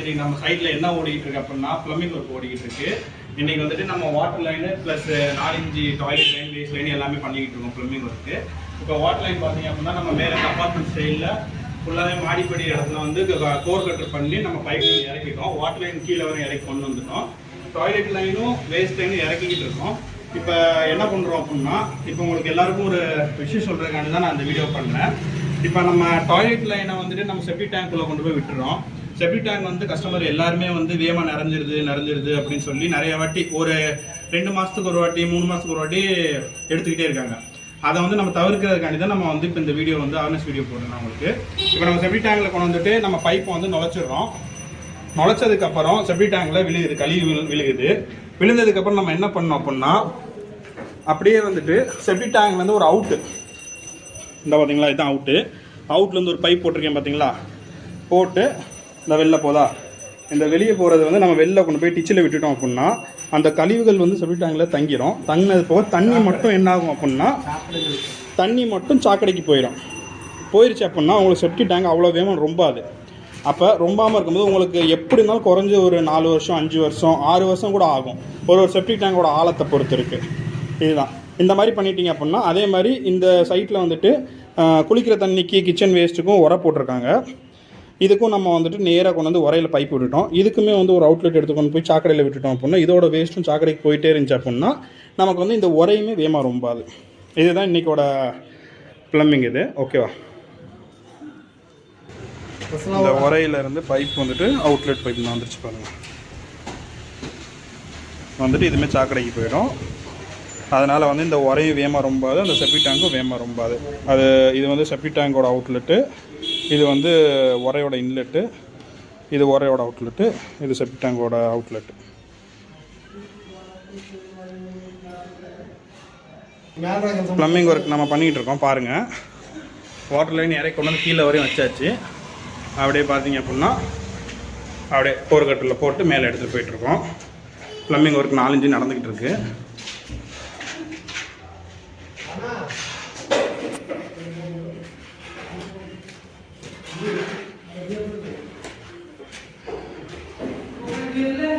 சரி நம்ம சைடில் என்ன ஓடிக்கிட்டு இருக்கு அப்படின்னா ப்ளம்பிங் ஒர்க் ஓடிக்கிட்டு இருக்கு. இன்னைக்கு வந்துட்டு நம்ம வாட்டர் லைனு ப்ளஸ் நாலஞ்சு டாய்லெட் லைன் வேஸ்ட் லைன் எல்லாமே பண்ணிக்கிட்டு இருக்கோம் ப்ளம்பிங் ஒர்க்கு இப்போ வாட்டர் லைன் பார்த்தீங்க அப்படின்னா நம்ம மேலே அப்பார்ட்மெண்ட் ஸ்டைலில் ஃபுல்லாகவே மாடிப்படி இடத்துல வந்து கோர் கட்டர் பண்ணி நம்ம பைப் லைன் இறக்கிட்டோம். வாட்டர் லைன் கீழே வரை இறக்கி கொண்டு வந்துட்டோம். டாய்லெட் லைனும் வேஸ்ட் லைனும் இறக்கிக்கிட்டு இருக்கோம். இப்போ என்ன பண்ணுறோம் அப்படின்னா இப்போ உங்களுக்கு எல்லாருக்கும் ஒரு விஷயம் சொல்கிறதுக்காண்டி தான் நான் இந்த வீடியோ பண்ணேன். இப்போ நம்ம டாய்லெட் லைனை வந்துட்டு நம்ம செப்டி டேங்க்குள்ளே கொண்டு போய் விட்டுறோம். செப்டி டேங்க் வந்து கஸ்டமர் எல்லாருமே வந்து வேகமாக நிறைஞ்சிருது நிறைஞ்சிருது அப்படின்னு சொல்லி நிறைய வாட்டி ஒரு ரெண்டு மாதத்துக்கு ஒரு வாட்டி மூணு மாதத்துக்கு ஒரு வாட்டி எடுத்துக்கிட்டே இருக்காங்க. அதை வந்து நம்ம தவிர்க்கிறதுக்காண்டி தான் நம்ம வந்து இப்போ இந்த வீடியோ வந்து அவேர்னஸ் வீடியோ போடுறோம் உங்களுக்கு இப்போ நம்ம செப்டி டேங்கில் கொண்டு வந்துட்டு நம்ம பைப்பை வந்து நுழைச்சிடுறோம். நுழைச்சதுக்கப்புறம் செப்டி டேங்கில் விழுகுது கழிவு விழு- விழுகுது. விழுந்ததுக்கப்புறம் நம்ம என்ன பண்ணோம் அப்படின்னா அப்படியே வந்துட்டு செப்டி டேங்க்லேருந்து ஒரு அவுட்டு இந்த பார்த்தீங்களா இதுதான் அவுட்டு அவுட்லேருந்து ஒரு பைப் போட்டிருக்கேன் பார்த்தீங்களா போட்டு இந்த வெளில போதா? இந்த வெளியே போகிறது வந்து நம்ம வெளில கொண்டு போய் டிச்சில் விட்டுட்டோம் அப்படின்னா அந்த கழிவுகள் வந்து சொல்லிட்டாங்களே டேங்கில் தங்கினது போக தண்ணி மட்டும் என்னாகும் அப்படின்னா தண்ணி மட்டும் சாக்கடைக்கு போயிடும் போயிடுச்சு அப்படின்னா உங்களுக்கு செப்டி டேங்க் அவ்வளோ வேகம் ரொம்பாது. அப்போ ரொம்பாமல் இருக்கும்போது உங்களுக்கு எப்படி இருந்தாலும் குறைஞ்ச ஒரு நாலு வருஷம் அஞ்சு வருஷம் ஆறு வருஷம் கூட ஆகும். ஒரு ஒரு செப்டிக் டேங்கோட ஆழத்தை பொறுத்து இருக்குது இதுதான். இந்த மாதிரி பண்ணிட்டீங்க அப்படின்னா அதே மாதிரி இந்த சைட்டில் வந்துட்டு குளிக்கிற தண்ணிக்கு கிச்சன் வேஸ்ட்டுக்கும் உர போட்டிருக்காங்க. இதுக்கும் நம்ம வந்துட்டு நேராக கொண்டு வந்து உரையில் பைப் விட்டுட்டோம். இதுக்குமே வந்து ஒரு அவுட்லெட் எடுத்து கொண்டு போய் சாக்கடையில் விட்டுட்டோம் அப்படின்னா இதோட வேஸ்ட்டும் சாக்கடைக்கு போயிட்டே இருந்துச்சு அப்படின்னா நமக்கு வந்து இந்த உரையுமே வேமா ரொம்பாது இதுதான் இன்னைக்கோட ப்ளம்பிங் இது. ஓகேவா இந்த உரையிலேருந்து பைப் வந்துட்டு அவுட்லெட் பைப் தான் வந்துருச்சு பாருங்கள் வந்துட்டு இதுமே சாக்கடைக்கு போயிடும். அதனால் வந்து இந்த உரையும் வேமா ரொம்பாது அந்த செப்பி டேங்க்கும் வேமா ரொம்பாது அது இது வந்து செப்பி டேங்கோட அவுட்லெட்டு இது வந்து உரையோட இன்லெட்டு இது உரையோட அவுட்லெட்டு இது செப்பி டேங்கோட அவுட்லெட்டு ப்ளம்பிங் ஒர்க் நம்ம பண்ணிக்கிட்டு இருக்கோம் பாருங்கள் வாட்டர் லைன் இறக்கி கொண்டு வந்து கீழே வரையும் வச்சாச்சு. அப்படியே பார்த்தீங்க அப்படின்னா அப்படியே போர்க்கட்டில் போட்டு மேலே எடுத்துகிட்டு போயிட்டுருக்கோம் ப்ளம்பிங் ஒர்க் நாலஞ்சு நடந்துக்கிட்டு இருக்குது இருக்கு